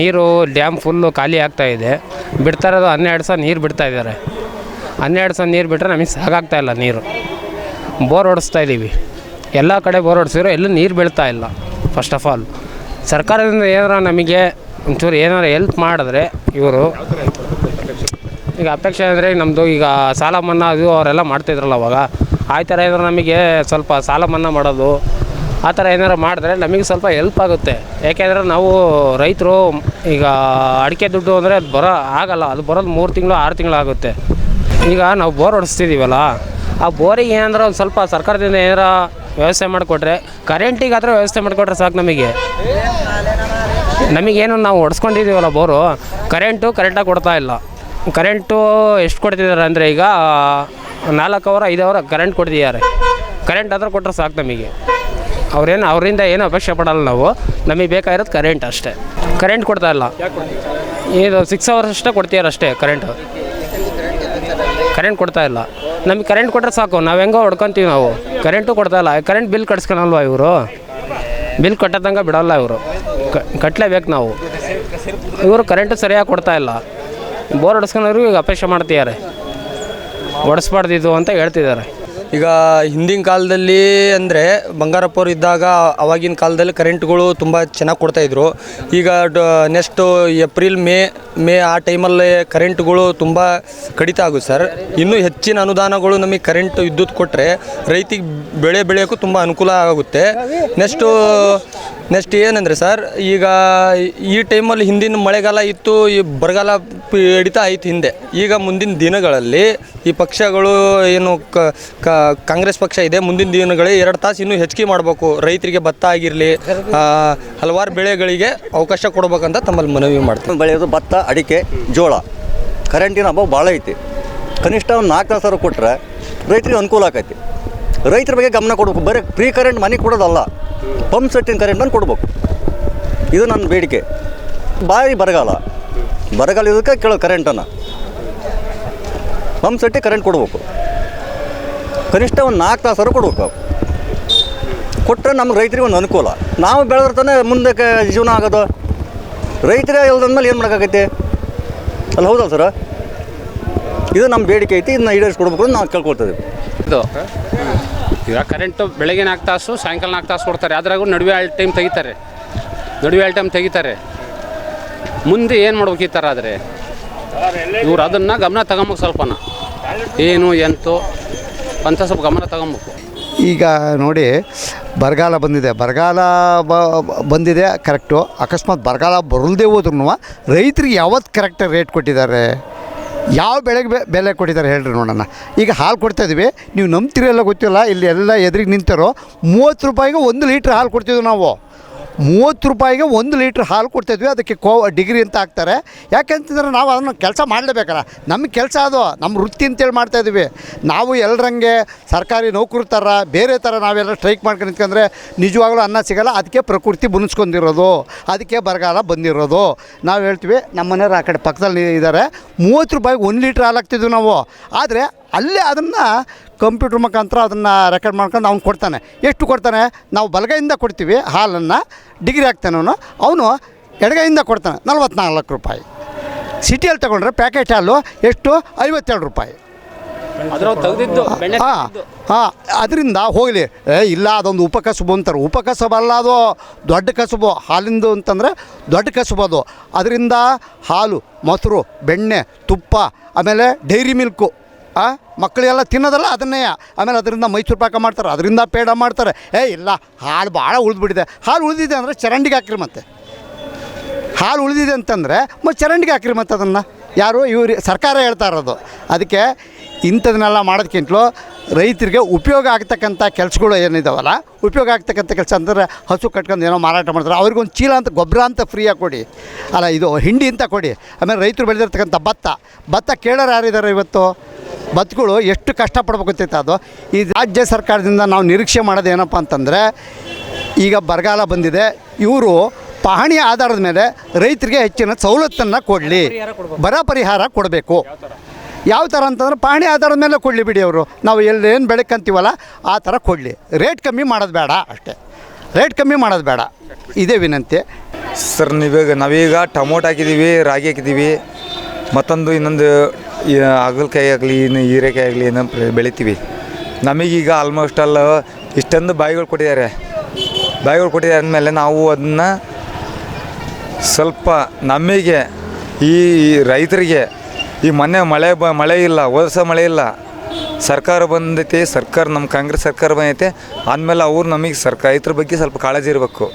ನೀರು dam full ಖಾಲಿ ಆಗ್ತಾ ಇದೆ. ಬಿಡ್ತಾ ಇರೋದು ಹನ್ನೆರಡು ಸಾವಿರ ನೀರು ಬಿಡ್ತಾ ಇದ್ದಾರೆ. ಹನ್ನೆರಡು ಸಾವಿರ ನೀರು ಬಿಟ್ಟರೆ ನಮಗೆ ಸಾಕಾಗ್ತಾ ಇಲ್ಲ ನೀರು. ಬೋರ್ ಹೊಡಿಸ್ತಾ ಇದ್ದೀವಿ ಎಲ್ಲ ಕಡೆ ಬೋರ್ ಹೊಡಿಸಿದ್ರು ಎಲ್ಲೂ ನೀರು ಬೀಳ್ತಾ ಇಲ್ಲ ಫಸ್ಟ್ ಆಫ್ ಆಲ್ ಸರ್ಕಾರದಿಂದ ಏನಾರ ನಮಗೆ ಒಂಚೂರು ಏನಾರು ಹೆಲ್ಪ್ ಮಾಡಿದ್ರೆ ಇವರು, ಈಗ ಅಪೇಕ್ಷೆ ಅಂದರೆ ನಮ್ಮದು ಈಗ ಸಾಲ ಮನ್ನಾ ಅದು ಅವರೆಲ್ಲ ಮಾಡ್ತಿದ್ರಲ್ಲ ಅವಾಗ. ಆ ಥರ ಏನಾರು ನಮಗೆ ಸ್ವಲ್ಪ ಸಾಲ ಮನ್ನಾ ಮಾಡೋದು ಆ ಥರ ಏನಾರು ಮಾಡಿದ್ರೆ ನಮಗೆ ಸ್ವಲ್ಪ ಹೆಲ್ಪ್ ಆಗುತ್ತೆ. ಯಾಕೆಂದರೆ ನಾವು ರೈತರು ಈಗ ಅಡಿಕೆ ದುಡ್ಡು ಅಂದರೆ ಅದು ಬರೋ ಆಗಲ್ಲ. ಅದು ಬರೋದು ಮೂರು ತಿಂಗಳು, ಆರು ತಿಂಗಳು ಆಗುತ್ತೆ. ಈಗ ನಾವು ಬೋರ್ ಹೊಡಿಸ್ತಿದ್ದೀವಲ್ಲ ಆ ಬೋರಿಗೆ ಏನಂದ್ರೆ ಒಂದು ಸ್ವಲ್ಪ ಸರ್ಕಾರದಿಂದ ಏನಾರ ವ್ಯವಸ್ಥೆ ಮಾಡಿಕೊಟ್ರೆ ಕರೆಂಟಿಗೆ ಆ ಥರ ವ್ಯವಸ್ಥೆ ಮಾಡಿಕೊಟ್ರೆ ಸಾಕು ನಮಗೆ. ನಮಗೇನು ನಾವು ಹೊಡ್ಸ್ಕೊಂಡಿದ್ದೀವಲ್ಲ ಬೋರು ಕರೆಂಟು ಕರೆಂಟಾಗಿ ಕೊಡ್ತಾ ಇಲ್ಲ. ಕರೆಂಟು ಎಷ್ಟು ಕೊಡ್ತಿದ್ದಾರೆ ಅಂದರೆ ಈಗ ನಾಲ್ಕು ಅವರ್ ಐದು ಅವರ್ ಕರೆಂಟ್ ಕೊಡ್ತಿದ್ದಾರೆ. ಕರೆಂಟ್ ಆದರೂ ಕೊಟ್ಟರೆ ಸಾಕು ನಮಗೆ. ಅವ್ರೇನು ಅವರಿಂದ ಏನು ಅಪೇಕ್ಷೆ ಪಡಲ್ಲ ನಾವು. ನಮಗೆ ಬೇಕಾಗಿರೋದು ಕರೆಂಟ್ ಅಷ್ಟೇ. ಕರೆಂಟ್ ಕೊಡ್ತಾ ಇಲ್ಲ. ಇದು ಸಿಕ್ಸ್ ಅವರ್ಸ್ ಅಷ್ಟೇ ಕೊಡ್ತೀಯಾರ ಅಷ್ಟೇ ಕರೆಂಟು ಕರೆಂಟ್ ಕೊಡ್ತಾ ಇಲ್ಲ. ನಮಗೆ ಕರೆಂಟ್ ಕೊಟ್ಟರೆ ಸಾಕು. ನಾವು ಹೆಂಗೋ ಹೊಡ್ಕೊತೀವಿ ನಾವು. ಕರೆಂಟು ಕೊಡ್ತಾ ಇಲ್ಲ. ಕರೆಂಟ್ ಬಿಲ್ ಕಟ್ಸ್ಕೊಳಲ್ವ ಇವರು? ಬಿಲ್ ಕಟ್ಟದಂಗೆ ಬಿಡಲ್ಲ ಇವರು. ಕಟ್ಟಲೇಬೇಕು ನಾವು. ಇವರು ಕರೆಂಟು ಸರಿಯಾಗಿ ಕೊಡ್ತಾ ಇಲ್ಲ. ಬೋರ್ ಹೊಡ್ಸ್ಕೊಳೋರು ಈಗ ಅಪೇಕ್ಷೆ ಮಾಡ್ತಿದ್ದಾರೆ. ಹೊಡೆಸ್ಬಾರ್ದಿದ್ದು ಅಂತ ಹೇಳ್ತಿದ್ದಾರೆ. ಈಗ ಹಿಂದಿನ ಕಾಲದಲ್ಲಿ ಅಂದರೆ ಬಂಗಾರಪ್ಪವ್ರು ಇದ್ದಾಗ ಅವಾಗಿನ ಕಾಲದಲ್ಲಿ ಕರೆಂಟ್ಗಳು ತುಂಬ ಚೆನ್ನಾಗಿ ಕೊಡ್ತಾಯಿದ್ರು ಈಗ ನೆಕ್ಸ್ಟು ಏಪ್ರಿಲ್, ಮೇ ಮೇ ಆ ಟೈಮಲ್ಲಿ ಕರೆಂಟ್ಗಳು ತುಂಬ ಕಡಿತ ಆಗುತ್ತೆ ಸರ್. ಇನ್ನೂ ಹೆಚ್ಚಿನ ಅನುದಾನಗಳು ನಮಗೆ ಕರೆಂಟ್ ವಿದ್ಯುತ್ ಕೊಟ್ಟರೆ ರೈತಿಗೆ ಬೆಳೆ ಬೆಳೆಯೋಕ್ಕೂ ತುಂಬ ಅನುಕೂಲ ಆಗುತ್ತೆ. ನೆಕ್ಸ್ಟು ನೆಕ್ಸ್ಟ್ ಏನಂದರೆ ಸರ್, ಈಗ ಈ ಟೈಮಲ್ಲಿ ಹಿಂದಿನ ಮಳೆಗಾಲ ಇತ್ತು, ಈ ಬರಗಾಲ ಹಿಡಿತಾ ಆಯ್ತು ಹಿಂದೆ. ಈಗ ಮುಂದಿನ ದಿನಗಳಲ್ಲಿ ಈ ಪಕ್ಷಗಳು ಏನು ಕಾಂಗ್ರೆಸ್ ಪಕ್ಷ ಇದೆ, ಮುಂದಿನ ದಿನಗಳಲ್ಲಿ ಎರಡು ತಾಸು ಇನ್ನೂ ಹೆಚ್ಚಿಗೆ ಮಾಡಬೇಕು. ರೈತರಿಗೆ ಭತ್ತ ಆಗಿರಲಿ ಹಲವಾರು ಬೆಳೆಗಳಿಗೆ ಅವಕಾಶ ಕೊಡ್ಬೇಕಂತ ತಮ್ಮಲ್ಲಿ ಮನವಿ ಮಾಡ್ತೀವಿ ಬೆಳೆಯೋದು ಭತ್ತ, ಅಡಿಕೆ, ಜೋಳ. ಕರೆಂಟಿನ ಅಭಾವ ಭಾಳ ಐತಿ. ಕನಿಷ್ಠ ಒಂದು ನಾಲ್ಕು ಸಾವಿರ ಕೊಟ್ಟರೆ ರೈತರಿಗೆ ಅನುಕೂಲ ಆಕೈತಿ. ರೈತರ ಬಗ್ಗೆ ಗಮನ ಕೊಡಬೇಕು. ಬರೀ ಫ್ರೀ ಕರೆಂಟ್ ಮನೆ ಕೊಡೋದಲ್ಲ ಪಂಪ್ ಸೆಟ್ಟಿನ ಕರೆಂಟನ್ನು ಕೊಡ್ಬೇಕು. ಇದು ನನ್ನ ಬೇಡಿಕೆ. ಭಾರಿ ಬರಗಾಲ. ಬರಗಾಲ ಇದಕ್ಕೆ ಕೇಳೋ ಕರೆಂಟನ್ನು ಪಂಪ್ ಸೆಟ್ಟಿಗೆ ಕರೆಂಟ್ ಕೊಡ್ಬೇಕು. ಕನಿಷ್ಠ ಒಂದು ನಾಲ್ಕು ತಾಸಾರು ಕೊಡ್ಬೇಕು. ಕೊಟ್ಟರೆ ನಮ್ಗೆ ರೈತರಿಗೆ ಒಂದು ಅನುಕೂಲ. ನಾವು ಬೆಳೆದ್ರೆ ಮುಂದಕ್ಕೆ ಜೀವನ ಆಗೋದು. ರೈತರೇ ಇಲ್ದಂದ್ಮೇಲೆ ಏನು ಮಾಡೋಕ್ಕಾಗೈತಿ ಅಲ್ಲ, ಹೌದಲ್ಲ ಸರ ಇದು ನಮ್ಮ ಬೇಡಿಕೆ ಐತಿ, ಇದನ್ನ ಈಡೇರಿಸ್ಕೊಡ್ಬೇಕು ಅಂತ ನಾವು ಕೇಳ್ಕೊಳ್ತಿದ್ದೀವಿ ಇದು, ಈಗ ಕರೆಂಟು ಬೆಳಗ್ಗೆ ನಾಲ್ಕು ತಾಸು, ಸಾಯಂಕಾಲ ನಾಲ್ಕು ತಾಸು ಕೊಡ್ತಾರೆ. ಅದ್ರಾಗೂ ನಡುವೆ ಎರಡು ಟೈಮ್ ತೆಗಿತಾರೆ. ನಡುವೆ ಎರಡು ಟೈಮ್ ತೆಗಿತಾರೆ. ಮುಂದೆ ಏನು ಮಾಡ್ಬೇಕು ಈ ಥರ ಆದರೆ? ಇವ್ರು ಅದನ್ನು ಗಮನ ತಗೊಂಬೇಕು ಸ್ವಲ್ಪನ. ಏನು, ಎಂತು, ಅಂತ ಸ್ವಲ್ಪ ಗಮನ ತಗೊಬೇಕು. ಈಗ ನೋಡಿ, ಬರಗಾಲ ಬಂದಿದೆ. ಬರಗಾಲ ಬ, ಬಂದಿದೆ ಕರೆಕ್ಟು ಅಕಸ್ಮಾತ್ ಬರಗಾಲ ಬರಲ್ದೇ ಹೋದ್ರೂ ರೈತರಿಗೆ ಯಾವತ್ತು ಕರೆಕ್ಟ್ ರೇಟ್ ಕೊಟ್ಟಿದ್ದಾರೆ? ಯಾವ ಬೆಳೆಗೆ ಬೆ- ಬೆಲೆ ಕೊಟ್ಟಿದ್ದಾರೆ ಹೇಳ್ರಿ ನೋಡೋಣ ಈಗ ಹಾಲು ಕೊಡ್ತಾಯಿದ್ವಿ ನೀವು ನಂಬ್ತಿರಲ್ಲ ಗೊತ್ತಿಲ್ಲ. ಇಲ್ಲಿ ಎಲ್ಲ ಎದುರಿಗೆ ನಿಂತಾರೋ ಮೂವತ್ತು ರೂಪಾಯಿಗೆ ಒಂದು ಲೀಟ್ರ್ ಹಾಲು ಕೊಡ್ತಿದ್ವಿ ನಾವು. ಮೂವತ್ತು ರೂಪಾಯಿಗೆ ಒಂದು ಲೀಟ್ರ್ ಹಾಲು ಕೊಡ್ತಾಯಿದ್ವಿ, ಅದಕ್ಕೆ ಕೋ, ಡಿಗ್ರಿ ಅಂತ ಹಾಕ್ತಾರೆ. ಯಾಕೆಂತಂದ್ರೆ ನಾವು ಅದನ್ನು ಕೆಲಸ ಮಾಡಲೇಬೇಕಲ್ಲ. ನಮ್ಮ ಕೆಲಸ ಅದು ನಮ್ಮ ವೃತ್ತಿ ಅಂತೇಳಿ ಮಾಡ್ತಾಯಿದ್ವಿ ನಾವು ಎಲ್ಲರಂಗೆ ಸರ್ಕಾರಿ ನೌಕರಿ ಥರ, ಬೇರೆ ಥರ ನಾವೆಲ್ಲ ಸ್ಟ್ರೈಕ್ ಮಾಡ್ಕೊಂಡು ನಿಂತ್ಕೊಂಡ್ರೆ ನಿಜವಾಗ್ಲೂ ಅನ್ನ ಸಿಗಲ್ಲ, ಅದಕ್ಕೆ ಪ್ರಕೃತಿ ಬುನಿಸ್ಕೊಂಡಿರೋದು, ಅದಕ್ಕೆ ಬರಗಾಲ ಬಂದಿರೋದು. ನಾವು ಹೇಳ್ತೀವಿ ನಮ್ಮ ಮನೆಯವ್ರು ಆ ಕಡೆ ಪಕ್ಕದಲ್ಲಿ ಇದ್ದಾರೆ. ಮೂವತ್ತು ರೂಪಾಯಿಗೆ ಒಂದು ಲೀಟ್ರ್ ಹಾಲು ಹಾಕ್ತಿದ್ವಿ ನಾವು. ಆದರೆ ಅಲ್ಲೇ ಅದನ್ನು ಕಂಪ್ಯೂಟರ್ ಮುಖಾಂತರ ಅದನ್ನು ರೆಕಾರ್ಡ್ ಮಾಡ್ಕೊಂಡು ಅವ್ನು ಕೊಡ್ತಾನೆ. ಎಷ್ಟು ಕೊಡ್ತಾನೆ? ನಾವು ಬಲಗೈಯಿಂದ ಕೊಡ್ತೀವಿ ಹಾಲನ್ನು ಡಿಗ್ರಿ ಹಾಕ್ತಾನೆ ಅವನು. ಅವನು ಎಡಗೈಯಿಂದ ಕೊಡ್ತಾನೆ ನಲ್ವತ್ನಾಲ್ಕು ರೂಪಾಯಿ. ಸಿಟಿಯಲ್ಲಿ ತಗೊಂಡ್ರೆ ಪ್ಯಾಕೆಟ್ ಹಾಲು ಎಷ್ಟು? ಐವತ್ತೆರಡು ರೂಪಾಯಿ. ಅದ್ರ ತೆಗೆದಿದ್ದು ಬೆಣ್ಣೆ ಹಾಂ ಹಾಂ ಅದರಿಂದ ಹೋಗಲಿ. ಏ ಇಲ್ಲ ಅದೊಂದು ಉಪಕಸುಬು ಅಂತಾರೆ. ಉಪಕಸಬು ಅಲ್ಲ ಅದು ದೊಡ್ಡ ಕಸಬು. ಹಾಲಿಂದು ಅಂತಂದರೆ ದೊಡ್ಡ ಕಸುಬು ಅದು. ಅದರಿಂದ ಹಾಲು ಮೊಸರು ಬೆಣ್ಣೆ ತುಪ್ಪ ಆಮೇಲೆ ಡೈರಿ ಮಿಲ್ಕು. ಆ? ಮಕ್ಕಳೆಲ್ಲ ತಿನ್ನೋದಲ್ಲ ಅದನ್ನೇ. ಆಮೇಲೆ ಅದರಿಂದ ಮೈಸೂರು ಪಾಕ ಮಾಡ್ತಾರೆ, ಅದರಿಂದ ಪೇಡ ಮಾಡ್ತಾರೆ. ಏ, ಇಲ್ಲ, ಹಾಲು ಭಾಳ ಉಳಿದ್ಬಿಟ್ಟಿದೆ. ಹಾಲು ಉಳಿದಿದೆ ಅಂದರೆ ಚರಂಡಿಗೆ ಹಾಕಿರಿ ಮತ್ತೆ. ಹಾಲು ಉಳಿದಿದೆ ಅಂತಂದರೆ, ಮತ್ತು ಚರಂಡಿಗೆ ಹಾಕಿರಿ ಮತ್ತೆ ಅದನ್ನು. ಯಾರು? ಇವ್ರಿ, ಸರ್ಕಾರ ಹೇಳ್ತಾ ಇರೋದು. ಅದಕ್ಕೆ ಇಂಥದನ್ನೆಲ್ಲ ಮಾಡೋದಕ್ಕಿಂತಲೂ ರೈತರಿಗೆ ಉಪಯೋಗ ಆಗ್ತಕ್ಕಂಥ ಕೆಲಸಗಳು ಏನಿದಾವಲ್ಲ, ಉಪಯೋಗ ಆಗ್ತಕ್ಕಂಥ ಕೆಲಸ ಅಂದರೆ ಹಸು ಕಟ್ಕೊಂಡು ಏನೋ ಮಾರಾಟ ಮಾಡ್ತಾರೆ. ಅವ್ರಿಗೊಂದು ಚೀಲ ಅಂತ, ಗೊಬ್ಬರ ಅಂತ ಫ್ರೀಯಾಗಿ ಕೊಡಿ. ಅಲ್ಲ, ಇದು ಹಿಂಡಿ ಅಂತ ಕೊಡಿ. ಆಮೇಲೆ ರೈತರು ಬೆಳೆದಿರ್ತಕ್ಕಂಥ ಭತ್ತ. ಭತ್ತ ಕೇಳೋರು ಯಾರಿದ್ದಾರೆ ಇವತ್ತು? ಭತ್ತಗಳು ಎಷ್ಟು ಕಷ್ಟ ಗೊತ್ತೈತೆ ಅದು. ಈ ರಾಜ್ಯ ಸರ್ಕಾರದಿಂದ ನಾವು ನಿರೀಕ್ಷೆ ಮಾಡೋದು ಏನಪ್ಪ ಅಂತಂದರೆ ಈಗ ಬರಗಾಲ ಬಂದಿದೆ ಇವರು ಪಹಣಿ ಆಧಾರದ ಮೇಲೆ ರೈತರಿಗೆ ಹೆಚ್ಚಿನ ಸವಲತ್ತನ್ನು ಕೊಡಲಿ ಬರ ಪರಿಹಾರ ಕೊಡಬೇಕು. ಯಾವ ಥರ ಅಂತಂದ್ರೆ ಪಹಣಿ ಆಧಾರದ ಮೇಲೆ ಕೊಡಲಿ ಬಿಡಿ ಅವರು. ನಾವು ಎಲ್ಲಿ ಏನು ಬೆಳಕಂತೀವಲ್ಲ ಆ ಥರ ಕೊಡಲಿ. ರೇಟ್ ಕಮ್ಮಿ ಮಾಡೋದು ಬೇಡ ಅಷ್ಟೇ. ರೇಟ್ ಕಮ್ಮಿ ಮಾಡೋದು ಬೇಡ. ಇದೇ ವಿನಂತಿ. ಸರ್ ನೀವೀಗ ನಾವೀಗ ಟೊಮೊಟೊ ಹಾಕಿದ್ದೀವಿ ರಾಗಿ ಹಾಕಿದ್ದೀವಿ ಮತ್ತೊಂದು ಇನ್ನೊಂದು ಹಾಗಲಕಾಯಿ ಆಗಲಿ, ಇನ್ನು ಹೀರೆಕಾಯಿ ಆಗಲಿ ಏನೋ ಬೆಳಿತೀವಿ. ನಮಗೀಗ ಆಲ್ಮೋಸ್ಟ್ ಅಲ್ಲ ಇಷ್ಟೊಂದು ಬಾಯಿಗಳು ಕೊಟ್ಟಿದ್ದಾರೆ. ಬಾಯಿಗಳು ಕೊಟ್ಟಿದ್ದಾರೆ ಅಂದಮೇಲೆ ನಾವು ಅದನ್ನ ಸ್ವಲ್ಪ ನಮಗೆ ಈ ರೈತರಿಗೆ, ಈ ಮೊನ್ನೆ ಮಳೆ ಬ, ಮಳೆ ಇಲ್ಲ ವರ್ಷ ಮಳೆ ಇಲ್ಲ. ಸರ್ಕಾರ ಬಂದೈತಿ, ಸರ್ಕಾರ ನಮ್ಮ ಕಾಂಗ್ರೆಸ್ ಸರ್ಕಾರ ಬಂದೈತೆ. ಆದಮೇಲೆ ಅವ್ರು ನಮಗೆ ಸರ್ಕಾರ ರೈತರ ಬಗ್ಗೆ ಸ್ವಲ್ಪ ಕಾಳಜಿ ಇರಬೇಕು.